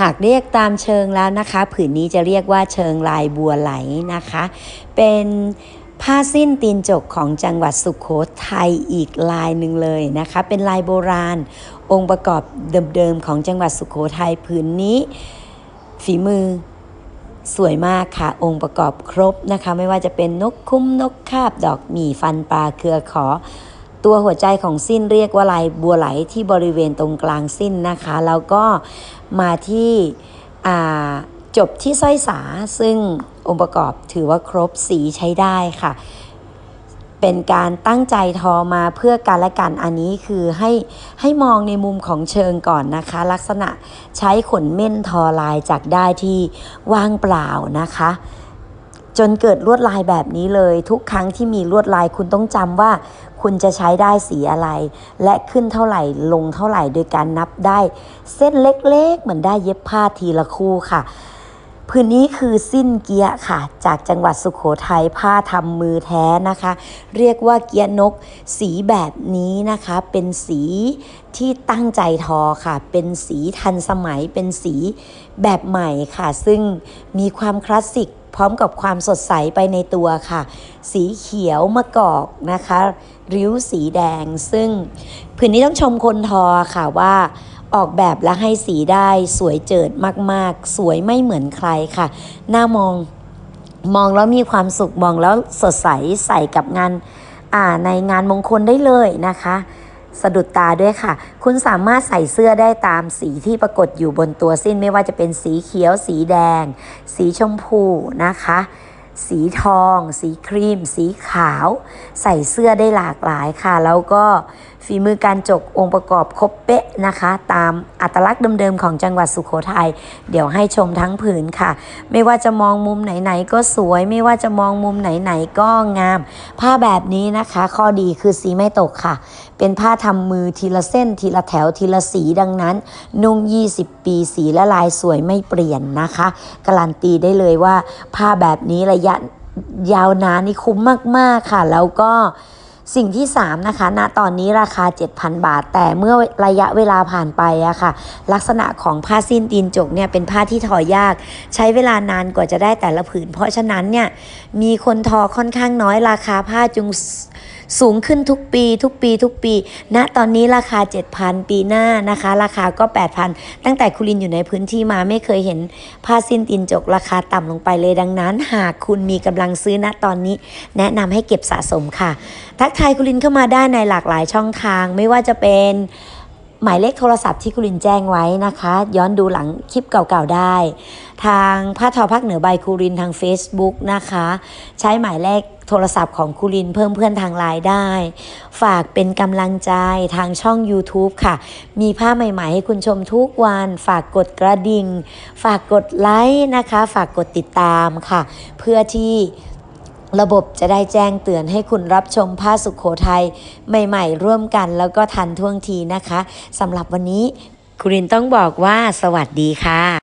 หากเรียกตามเชิงแล้วนะคะ ผืนนี้จะเรียกว่าเชิงลายบัวไหลนะคะ เป็นผ้าสิ้นตีนจกของจังหวัดสุขโขทัยอีกลายหนึ่งเลยนะคะ เป็นลายโบราณ องค์ประกอบเดิมๆของจังหวัดสุขโขทัยผืนนี้ ฝีมือสวยมากค่ะ องค์ประกอบครบนะคะ ไม่ว่าจะเป็นนกคุ้มนกคาบดอกหมี่ฟันปลาเครือขอ ตัวหัวใจของสิ้นเรียกว่าลายบัวไหลที่บริเวณตรงกลางสิ้นนะคะ แล้วก็มาที่จบที่สร้อยสาซึ่งองค์ประกอบถือว่าครบสีใช้ได้ค่ะ เป็นการตั้งใจทอมาเพื่อการละกันอันนี้คือให้ให้มองในมุมของเชิงก่อนนะคะ ลักษณะใช้ขนเม่นทอลายจากได้ที่ว่างเปล่านะคะ จนเกิดลวดลายแบบนี้เลย ทุกครั้งที่มีลวดลายคุณต้องจำว่า คุณจะใช้ได้สีอะไร และขึ้นเท่าไหร่ลงเท่าไหร่โดยการนับได้ เส้นเล็กๆ เหมือนได้เย็บผ้าทีละคู่ค่ะพื้นนี้คือสิ้นเกียะค่ะ จากจังหวัดสุขโขทัยผ้าทำมือแท้นะคะ เรียกว่าเกียะนก สีแบบนี้นะคะ เป็นสีที่ตั้งใจทอค่ะ เป็นสีทันสมัยเป็นสีแบบใหม่ค่ะ ซึ่งมีความคลาสสิก พร้อมกับความสดใสไปในตัวค่ะ สีเขียวมะกอกนะคะ ริ้วสีแดง ซึ่งผืนนี้ต้องชมคนทอค่ะว่าออกแบบและให้สีได้สวยเจิดมาก ๆ สวยไม่เหมือนใครค่ะหน้ามองมองแล้วมีความสุขมองแล้วสดใสใส่กับงานในงานมงคลได้เลยนะคะ สะดุดตาด้วยค่ะ คุณสามารถใส่เสื้อได้ตามสีที่ปรากฏอยู่บนตัวสิ้นไม่ว่าจะเป็นสีเขียว สีแดง สีชมพูนะคะ สีทอง สีครีม สีขาว ใส่เสื้อได้หลากหลายค่ะ แล้วก็ฝีมือการจกองค์ประกอบครบเป๊ะนะคะ ตามอัตลักษณ์เดิมๆของจังหวัดสุโขทัยเดี๋ยวให้ชมทั้งผืนค่ะ ไม่ว่าจะมองมุมไหนๆก็สวย ไม่ว่าจะมองมุมไหนๆก็งาม ผ้าแบบนี้นะคะ ข้อดีคือสีไม่ตกค่ะ เป็นผ้าทำมือทีละเส้น ทีละแถวทีละสีดังนั้น นุ่ง 20 ปีสีและลายสวยไม่เปลี่ยนนะคะ การันตีได้เลยว่าผ้าแบบนี้ระยะยาวนานนี่คุ้มมาก ๆ ค่ะ แล้วก็สิ่งที่ 3 นะคะณตอนนี้ราคา 7,000 บาท แต่เมื่อระยะเวลาผ่านไปอะค่ะ ลักษณะของผ้าสิ้นตีนจกเนี่ยเป็นผ้าที่ทอยาก ใช้เวลานานกว่าจะได้แต่ละผืน เพราะฉะนั้นเนี่ยมีคนทอค่อนข้างน้อยราคาผ้าจึง สูงขึ้นทุกปี ทุกปี ทุกปี ณตอนนี้ราคา 7,000 ปีหน้านะคะ ราคาก็ 8,000 ตั้งแต่คุรินอยู่ในพื้นที่มาไม่เคยเห็นผ้าสิ้นตินจกราคาต่ำลงไปเลยดังนั้น หากคุณมีกำลังซื้อณตอนนี้ แนะนำให้เก็บสะสมค่ะ ทักทายคุรินเข้ามาได้ในหลากหลายช่องทางไม่ว่าจะเป็น หมายเลขโทรศัพท์ที่คุรินแจ้งไว้นะคะ ย้อนดูหลังคลิปเก่าๆได้ ทางผ้าทอภาคเหนือใบคุรินทาง Facebook นะคะ ใช้หมายเลขโทรศัพท์ของคุรินเพิ่มเพื่อนทางไลน์ได้ ฝากเป็นกำลังใจทางช่อง YouTube ค่ะ มีภาพใหม่ๆ ให้คุณชมทุกวัน ฝากกดกระดิ่ง ฝากกดไลค์นะคะ ฝากกดติดตามค่ะ เพื่อที่ ระบบจะได้แจ้งเตือนให้คุณรับชมผ้าสุขโขทัยใหม่ๆ ร่วมกันแล้วก็ทันท่วงทีนะคะสำหรับวันนี้คุณรินต้องบอกว่าสวัสดีค่ะ